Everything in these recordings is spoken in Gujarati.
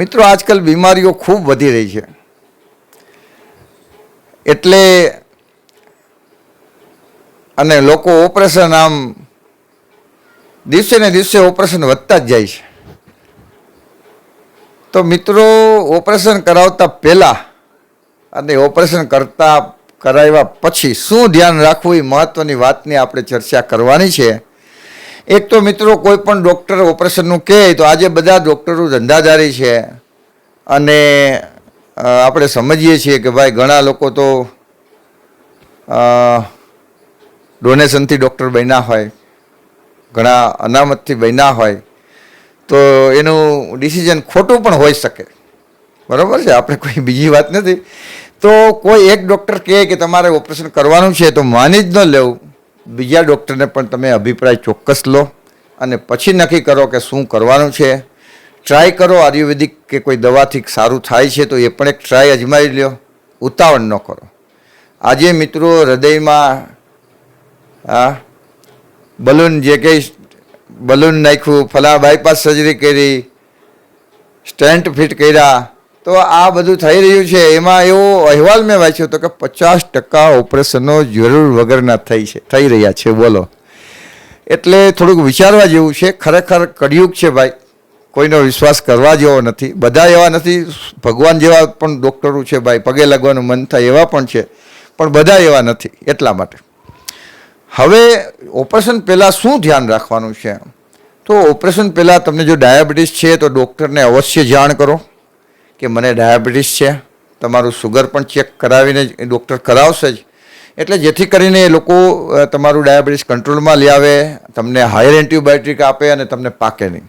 મિત્રો, આજકાલ બીમારીઓ ખૂબ વધી રહી છે. એટલે અને લોકો ઓપરેશન આમ દિવસે ને દિવસે ઓપરેશન વધતા જ જાય છે. તો મિત્રો, ઓપરેશન કરાવતા પહેલાં અને ઓપરેશન કરતા કરાવ્યા પછી શું ધ્યાન રાખવું એ મહત્ત્વની વાતની આપણે ચર્ચા કરવાની છે. એક તો મિત્રો કોઈ પણ ડૉક્ટર ઓપરેશનનું કહે તો આજે બધા ડૉક્ટરો ધંધાદારી છે. અને આપણે સમજીએ છીએ કે ભાઈ ઘણા લોકો તો ડોનેશનથી ડૉક્ટર બન્યા હોય, ઘણા અનામતથી બન્યા હોય, તો એનું ડિસિઝન ખોટું પણ હોઈ શકે. બરાબર છે? આપણે કોઈ બીજી વાત નથી. તો કોઈ એક ડૉક્ટર કહે કે તમારે ઓપરેશન કરવાનું છે તો માની જ ન લેવું. બીજા ડૉક્ટરને પણ તમે અભિપ્રાય ચોક્કસ લો અને પછી નક્કી કરો કે શું કરવાનું છે. ટ્રાય કરો આયુર્વેદિક કે કોઈ દવાથી સારું થાય છે તો એ પણ એક ટ્રાય અજમાવી લ્યો. ઉતાવળ ન કરો. આજે મિત્રો હૃદયમાં, આ, બલૂન જે કંઈ બલૂન નાખ્યું, ફલા બાયપાસ સર્જરી કરી સ્ટેન્ટ ફિટ કર્યા તો આ બધું થઈ રહ્યું છે. એમાં એવો અહેવાલ મેં વાંચ્યો હતો કે પચાસ ટકા ઓપરેશનો જરૂર વગરના થઈ છે, થઈ રહ્યા છે. બોલો. એટલે થોડુંક વિચારવા જેવું છે. ખરેખર કડિયુગ છે ભાઈ. કોઈનો વિશ્વાસ કરવા જેવો નથી. બધા એવા નથી. ભગવાન જેવા પણ ડૉક્ટરો છે ભાઈ. પગે લાગવાનું મન થાય એવા પણ છે. પણ બધા એવા નથી. એટલા માટે. હવે ઓપરેશન પહેલાં શું ધ્યાન રાખવાનું છે? તો ઓપરેશન પહેલાં તમને જો ડાયાબિટીસ છે તો ડૉક્ટરને અવશ્ય જાણ કરો. કે મને ડાયાબિટીસ છે, તમારું સુગર પણ ચેક કરાવીને જ ડૉક્ટર કરાવશે જ. એટલે જેથી કરીને એ લોકો તમારું ડાયાબિટીસ કંટ્રોલમાં લઈ આવે, તમને હાયર એન્ટીબાયોટિક આપે અને તમને પાકે નહીં.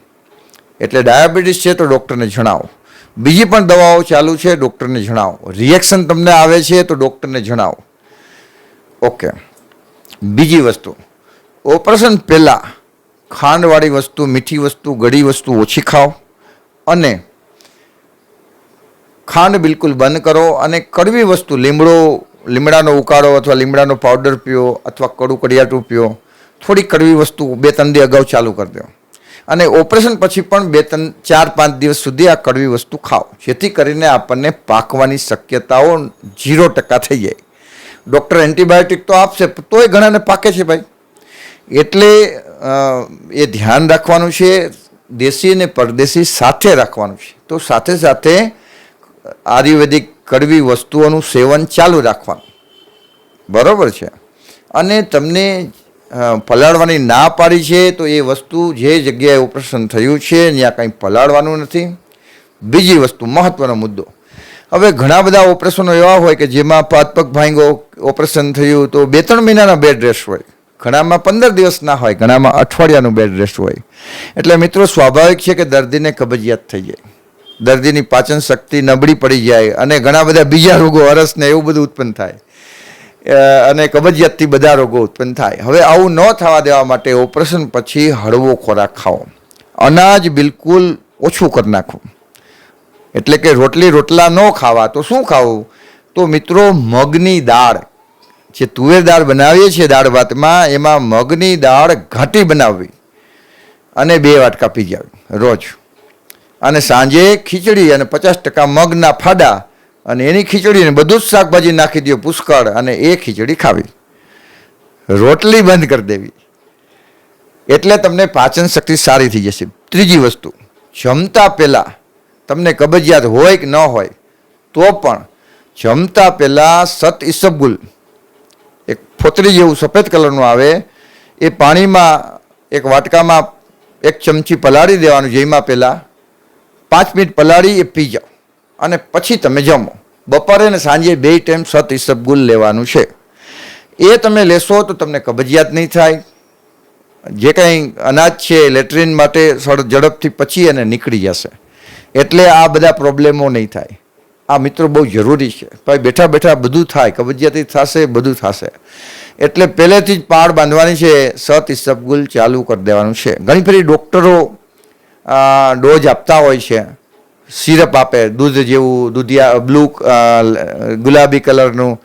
એટલે ડાયાબિટીસ છે તો ડૉક્ટરને જણાવો. બીજી પણ દવાઓ ચાલુ છે ડૉક્ટરને જણાવો. રિએક્શન તમને આવે છે તો ડૉક્ટરને જણાવો. ઓકે. બીજી વસ્તુ. ઓપરેશન પહેલાં ખાંડવાળી વસ્તુ, મીઠી વસ્તુ, ગળી વસ્તુ ઓછી ખાઓ અને ખાંડ બિલકુલ બંધ કરો અને કડવી વસ્તુ, લીમડો, લીમડાનો ઉકાળો અથવા લીમડાનો પાવડર પીઓ અથવા કડું કડિયાટું પીઓ થોડી કડવી વસ્તુ બે ત્રણ દિવસ અગાઉ ચાલુ કરી દો. અને ઓપરેશન પછી પણ બે ત્રણ, ચાર પાંચ દિવસ સુધી આ કડવી વસ્તુ ખાઓ. જેથી કરીને આપણને પાકવાની શક્યતાઓ ઝીરો ટકા થઈ જાય. ડૉક્ટર એન્ટીબાયોટિક તો આપશે તોય ઘણાને પાકે છે ભાઈ. એટલે એ ધ્યાન રાખવાનું છે, દેશી અને પરદેશી સાથે રાખવાનું છે. તો સાથે સાથે આયુર્વેદિક કડવી વસ્તુઓનું સેવન ચાલુ રાખવાનું. બરાબર છે? અને તમને પલાળવાની ના પાડી છે, તો એ વસ્તુ જે જગ્યાએ ઓપરેશન થયું છે, ત્યાં કંઈ પલાળવાનું નથી. બીજી વસ્તુ મહત્ત્વનો મુદ્દો. હવે ઘણા બધા ઓપરેશનો એવા હોય કે જેમાં પાતપક ભાંગો ઓપરેશન થયું તો બે ત્રણ મહિનાના બેડ રેસ્ટ હોય. ઘણામાં પંદર દિવસના હોય, ઘણામાં અઠવાડિયાનું બેડ રેસ્ટ હોય. એટલે મિત્રો, સ્વાભાવિક છે કે દર્દીને કબજિયાત થઈ જાય. દર્દીની પાચન શક્તિ નબળી પડી જાય અને ઘણા બધા બીજા રોગો અરસ ને એવું બધું ઉત્પન્ન થાય. અને કબજિયાતથી બધા રોગો ઉત્પન્ન થાય. હવે આવું ન થવા દેવા માટે ઓપરેશન પછી હળવો ખોરાક ખાઓ અનાજ બિલકુલ ઓછું કરી નાખો. એટલે કે રોટલી રોટલા ન ખાવા તો શું ખાવું? તો મિત્રો મગની દાળ. જે તુવેર દાળ બનાવીએ છીએ દાળ ભાતમાં, એમાં મગની દાળ ઘાટી બનાવવી. અને બે વાટકા પી જાવી. રોજ. અને સાંજે ખીચડી અને પચાસ ટકા મગના ફાડા અને એની ખીચડીને બધું જ શાકભાજી નાખી દો પુષ્કળ અને એ ખીચડી ખાવી. રોટલી બંધ કરી દેવી. એટલે તમને પાચન શક્તિ સારી થઈ જશે. ત્રીજી વસ્તુ, જમતા પહેલાં તમને કબજિયાત હોય કે ન હોય, તો પણ જમતા પહેલાં સત ઇસબગુલ એક ફોતરી જેવું સફેદ કલરનું આવે, એ પાણીમાં એક વાટકામાં એક ચમચી પલાળી દેવાનું, જેમાં પહેલાં પાંચ મિનિટ પલાળી એ પી જાઓ. અને પછી તમે જમો. બપોરે ને સાંજે બે ટાઈમ સત ઇસબગુલ લેવાનું છે. એ તમે લેશો તો તમને કબજિયાત નહીં થાય. જે કંઈ અનાજ છે લેટ્રિન માટે ઝડપથી પચી અને નીકળી જશે. એટલે આ બધા પ્રોબ્લેમો નહીં થાય. આ મિત્રો બહુ જરૂરી છે. ભાઈ બેઠા બેઠા બધું થાય. કબજિયાતી થશે, બધું થશે. એટલે પહેલેથી જ પાળ બાંધવાની છે. સત ઇસબગુલ ચાલુ કરી દેવાનું છે. ઘણી ફરી ડૉક્ટરો ડોઝ આપતા હોય છે. સિરપ આપે, દૂધ જેવું, દૂધિયા, બ્લુ ગુલાબી કલરનું.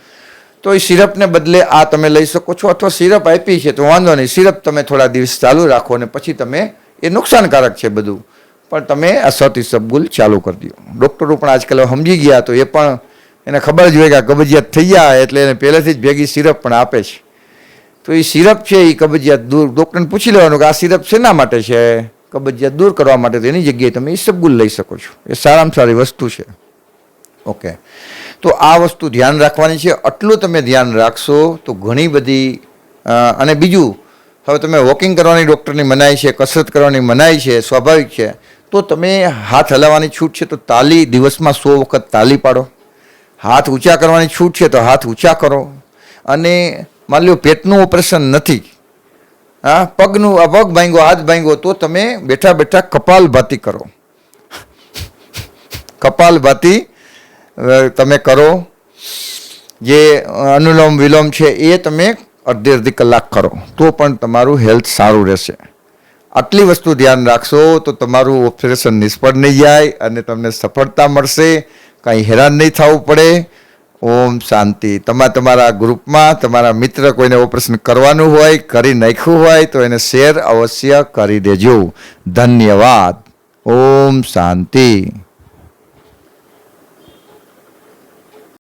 તો એ સિરપને બદલે આ તમે લઈ શકો છો અથવા સિરપ આપી છે તો વાંધો નહીં. સિરપ તમે થોડા દિવસ ચાલુ રાખો અને પછી તમે એ નુકસાનકારક છે બધું. પણ તમે આ સત ઇસબગુલ ચાલુ કરી દો. ડૉક્ટરો પણ આજકાલ સમજી ગયા તો એ પણ એને ખબર જ હોય કે કબજિયાત થઈ જાય એટલે એને પહેલેથી જ ભેગી સિરપ પણ આપે છે. તો એ સિરપ છે એ કબજિયાત દૂર, ડૉક્ટરને પૂછી લેવાનું કે આ સિરપ શેના માટે છે? કબજિયાત દૂર કરવા માટે તેની જગ્યાએ તમે ઈસબગુલ લઈ શકો છો. એ સારામાં સારી વસ્તુ છે. ઓકે તો આ વસ્તુ ધ્યાન રાખવાની છે. આટલું તમે ધ્યાન રાખશો તો ઘણી બધી અને બીજું, હવે તમે વોકિંગ કરવાની ડૉક્ટરની મનાઈ છે, કસરત કરવાની મનાઈ છે, સ્વાભાવિક છે, તો તમે હાથ હલાવવાની છૂટ છે તો તાલી દિવસમાં સો વખત તાલી પાડો. હાથ ઊંચા કરવાની છૂટ છે તો હાથ ઊંચા કરો. અને માની લો પેટનું ઓપરેશન નથી. હા, પગનું, આ પગ ભાંગ્યો, હાથ ભાંગ્યો, તો તમે બેઠા બેઠા કપાલભાતી કરો. કપાલભાતી ભાતી તમે કરો. જે અનુલોમ વિલોમ છે, એ તમે અડધી અડધી કલાક કરો. તો પણ તમારું હેલ્થ સારું રહેશે. આટલી વસ્તુ ધ્યાન રાખશો, તો તમારું ઓપરેશન નિષ્ફળ નહીં જાય અને તમને સફળતા મળશે. કાંઈ હેરાન નહીં થવું પડે. ઓમ શાંતિ. તમા, તમારા ગ્રુપમાં તમારા મિત્ર કોઈને ઓપરેશન કરવાનું હોય, કરી નાખ્યું હોય, તો એને શેર અવશ્ય કરી દેજો. ધન્યવાદ. ઓમ શાંતિ.